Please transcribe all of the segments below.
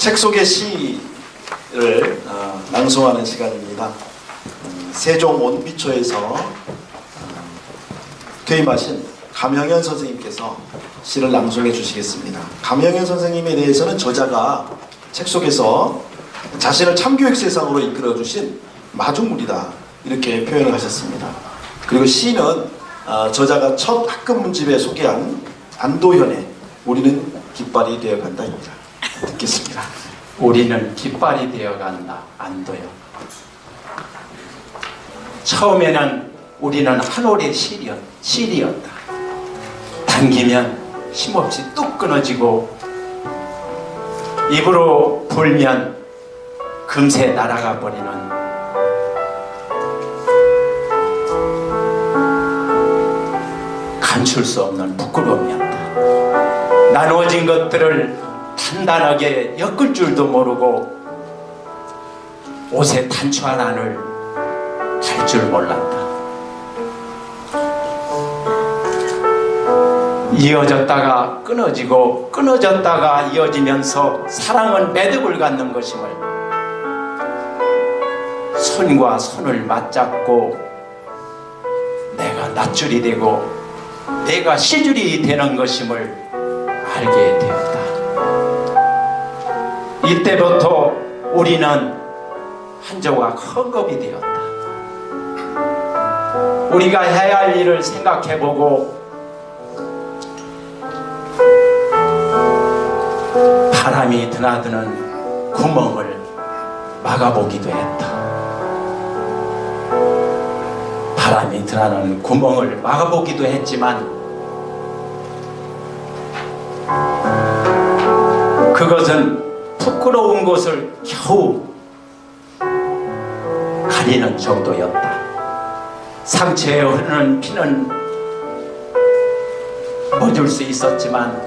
책 속의 시를 어, 낭송하는 시간입니다. 음, 세종 원비초에서 어, 퇴임하신 감형현 선생님께서 시를 낭송해 주시겠습니다. 감형현 선생님에 대해서는 저자가 책 속에서 자신을 참교육 세상으로 이끌어 주신 마중물이다 이렇게 표현을 하셨습니다. 그리고 시는 어, 저자가 첫 학급 문집에 소개한 안도현의 우리는 깃발이 되어간다입니다. 듣겠습니다. 우리는 깃발이 되어 간다. 안도요. 처음에는 우리는 한 올의 실이었, 실이었다. 당기면 힘없이 뚝 끊어지고 입으로 불면 금세 날아가 버리는 감출 수 없는 부끄러움이었다. 나누어진 것들을 단단하게 엮을 줄도 모르고 옷의 단추 하나를 달줄 몰랐다. 이어졌다가 끊어지고 끊어졌다가 이어지면서 사랑은 매듭을 갖는 것임을 손과 손을 맞잡고 내가 낫줄이 되고 내가 시줄이 되는 것임을 알게 되었다. 이때부터 우리는 한 조각 헝겊이 되었다. 우리가 해야 할 일을 생각해보고 바람이 드나드는 구멍을 막아보기도 했다. 바람이 드나드는 구멍을 막아보기도 했지만 그것은 부끄러운 것을 겨우 가리는 정도였다. 상처에 흐르는 피는 멎을 수 있었지만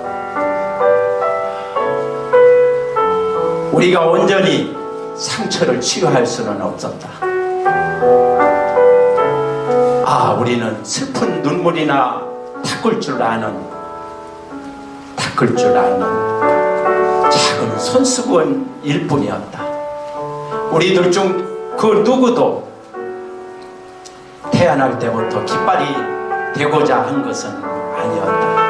우리가 온전히 상처를 치유할 수는 없었다. 아, 우리는 슬픈 눈물이나 닦을 줄 아는, 닦을 줄 아는 손수건일 뿐이었다. 우리들 중 그 누구도 태어날 때부터 깃발이 되고자 한 것은 아니었다.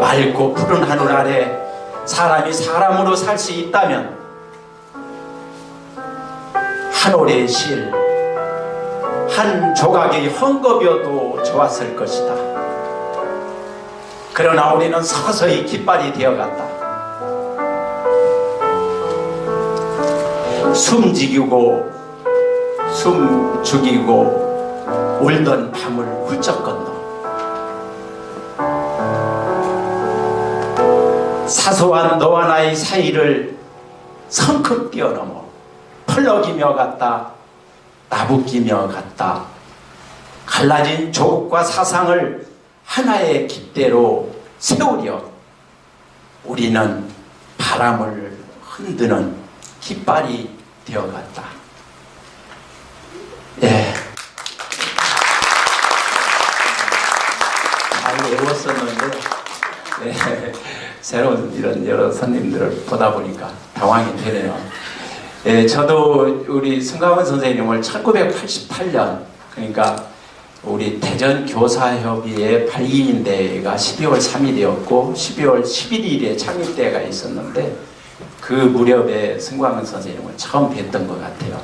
맑고 푸른 하늘 아래 사람이 사람으로 살 수 있다면 한 올의 실, 한 조각의 헝겊이어도 좋았을 것이다. 그러나 우리는 서서히 깃발이 되어갔다. 숨지기고 숨 죽이고 울던 밤을 훌쩍 건너 사소한 너와 나의 사이를 성큼 뛰어넘어 펄럭이며 갔다 나부끼며 갔다 갈라진 조국과 사상을 하나의 깃대로 세우려 우리는 바람을 흔드는 깃발이 되어갔다. 예. 많이 외웠었는데 예. 새로운 이런 여러 손님들을 보다 보니까 당황이 되네요. 예, 저도 우리 승가원 선생님을 1988년 그러니까 우리 대전 교사협의회 발기인대가 12월 3일이었고 12월 11일에 창립대가 있었는데 그 무렵에 승광은 선생님을 처음 뵀던 것 같아요.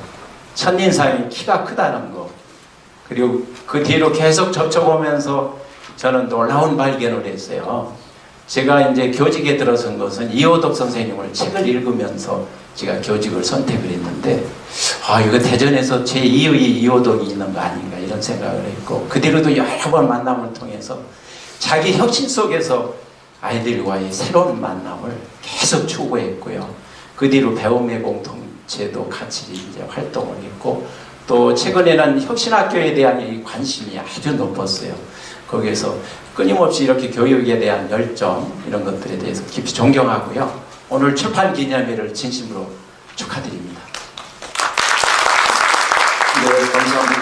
첫인상이 키가 크다는 거 그리고 그 뒤로 계속 접촉하면서 저는 놀라운 발견을 했어요. 제가 이제 교직에 들어선 것은 이호덕 선생님을 책을 읽으면서 제가 교직을 선택을 했는데 아 이거 대전에서 제 2의 이호덕이 있는 거 아닌가 이런 생각을 했고 그 뒤로도 여러 번 만남을 통해서 자기 혁신 속에서 아이들과의 새로운 만남을 계속 추구했고요. 그 뒤로 배움의 공동체도 같이 이제 활동을 했고 또 최근에는 혁신학교에 대한 이 관심이 아주 높았어요. 거기에서 끊임없이 이렇게 교육에 대한 열정 이런 것들에 대해서 깊이 존경하고요. 오늘 출판 기념일을 진심으로 축하드립니다. 네, 감사합니다.